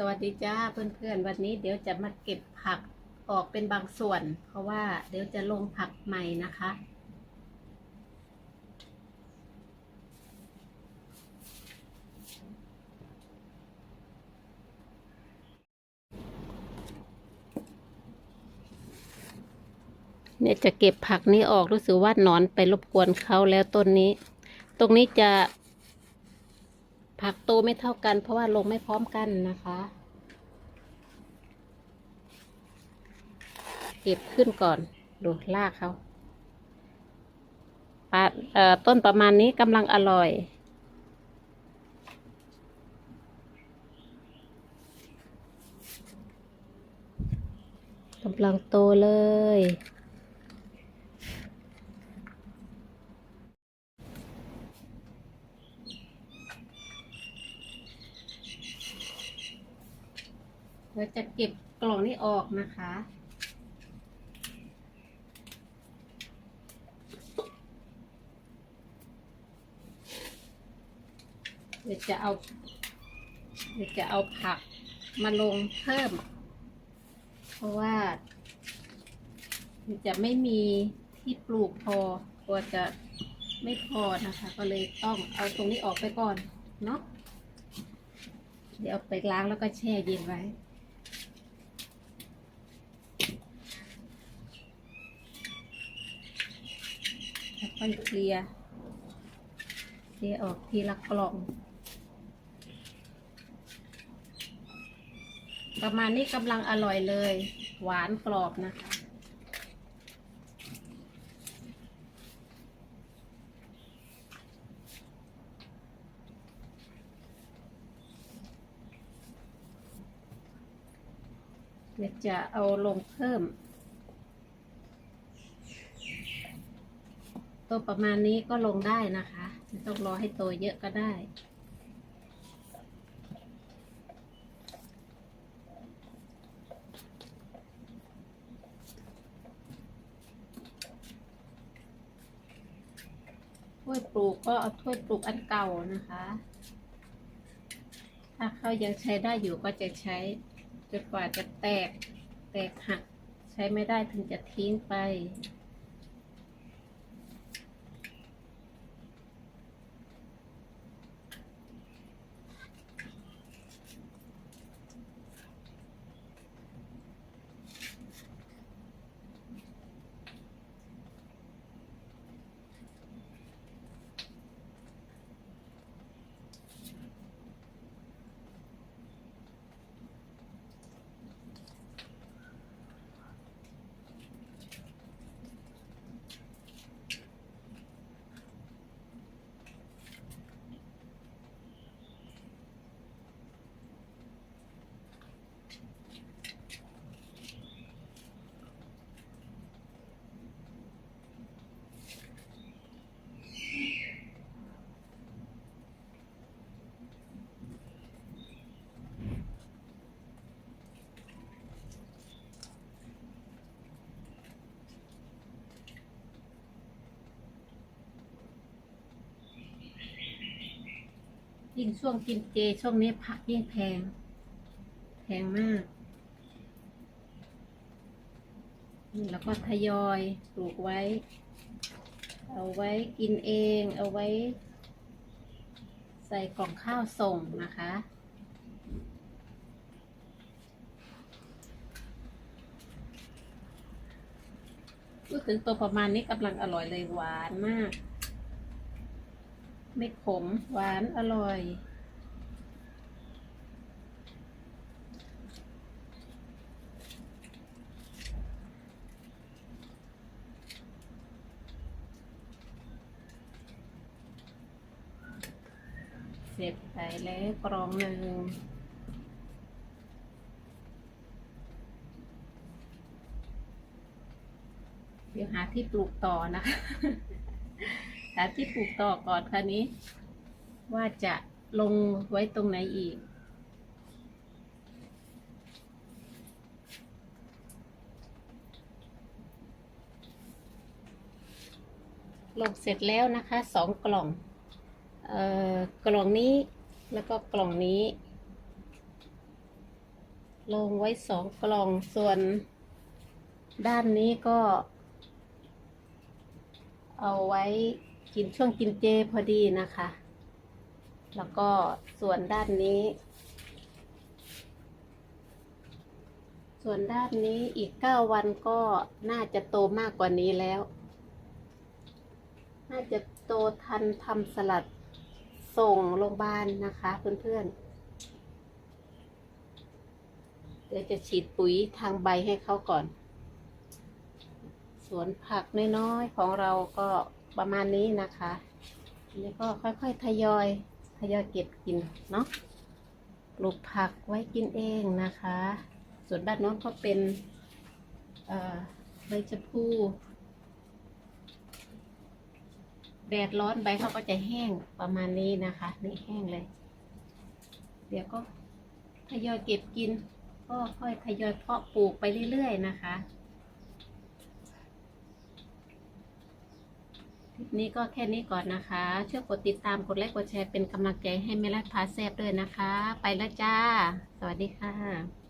สวัสดีจ้าเพื่อนๆ วันนี้เดี๋ยวจะมาเก็บผักออกเป็นบางส่วน เพราะว่าเดี๋ยวจะลงผักใหม่นะคะ เนี่ยจะเก็บผักนี้ออกรู้สึกว่าหนอนไปรบกวนเขาแล้วต้นนี้ ตรงนี้จะผักโตไม่เท่ากัน เพราะว่าลงไม่พร้อมกันนะคะ เก็บขึ้นก่อน ดูลากเขาปาต้นประมาณนี้กำลังอร่อย กำลังโตเลย เราจะเก็บกล่องนี้ออกนะคะ เดี๋ยวจะเอา เดี๋ยวจะเอาผักมาลงเพิ่ม เพราะว่าจะไม่มีที่ปลูกพอกลัวจะไม่พอนะคะ ก็เลยต้องเอาตรงนี้ออกไปก่อนเนาะเดี๋ยวไปล้างแล้วก็แช่เย็นไว้แล้วค่อยเคลียร์เคลียร์ออกทีละกล่อง ประมาณนี้กำลังอร่อยเลย หวานกรอบนะคะเดี๋ยวจะเอาลงเพิ่ม ตัวประมาณนี้ก็ลงได้นะคะ ไม่ต้องรอให้โตเยอะก็ได้ ถ้วยปลูกก็เอาถ้วยปลูกอันเก่านะคะ ถ้าเขายังใช้ได้อยู่ก็จะใช้จนกว่าจะแตกแตกหัก ใช้ไม่ได้ถึงจะทิ้งไป ยิ่งช่วงกินเจช่วงนี้ผักยิ่งแพง แพงมาก นี่แล้วก็ทยอยปลูกไว้ เอาไว้กินเอง เอาไว้ ใส่กล่องข้าวส่งนะคะพูดถึงตัวประมาณนี้กำลังอร่อยเลยหวานมาก ไม่ขม หวาน อร่อย เสร็จไปแล้วกรองหนึ่งเดี๋ยวหาที่ปลูกต่อนะคะ หาที่ปลูกต่อก่อนคันนี้ ว่าจะลงไว้ตรงไหนอีก ลงเสร็จแล้วนะคะสองกล่องเอ่อกล่องนี้แล้วก็กล่องนี้ ลงไว้สองกล่องส่วน ด้านนี้ก็ เอาไว้ กินช่วงกินเจพอดีนะคะ แล้วก็ส่วนด้านนี้ ส่วนด้านนี้อีกเก้าวันก็น่าจะโตมากกว่านี้แล้ว น่าจะโตทันทำสลัดส่งโรงพยาบาลนะคะเพื่อนๆ เดี๋ยวจะฉีดปุ๋ยทางใบให้เขาก่อน สวนผักน้อยๆ ของเราก็ ประมาณนี้นะคะอันนี้ก็ค่อยๆทยอยทยอยเก็บกินเนาะปลูกผักไว้กินเองนะคะ ส่วนด้านโน้นก็เป็นใบชะพูแดดร้อนใบเขาก็จะแห้งประมาณนี้นะคะนี่แห้งเลย เดี๋ยวก็ทยอยเก็บกิน ก็ค่อยทยอยเพาะปลูกไปเรื่อยๆนะคะ คลิปนี้ก็แค่นี้ก่อนนะคะ ช่วยกดติดตามกดไลค์กดแชร์เป็นกำลังใจให้แม่รัดพาแซบด้วยนะคะ ไปแล้วจ้า สวัสดีค่ะ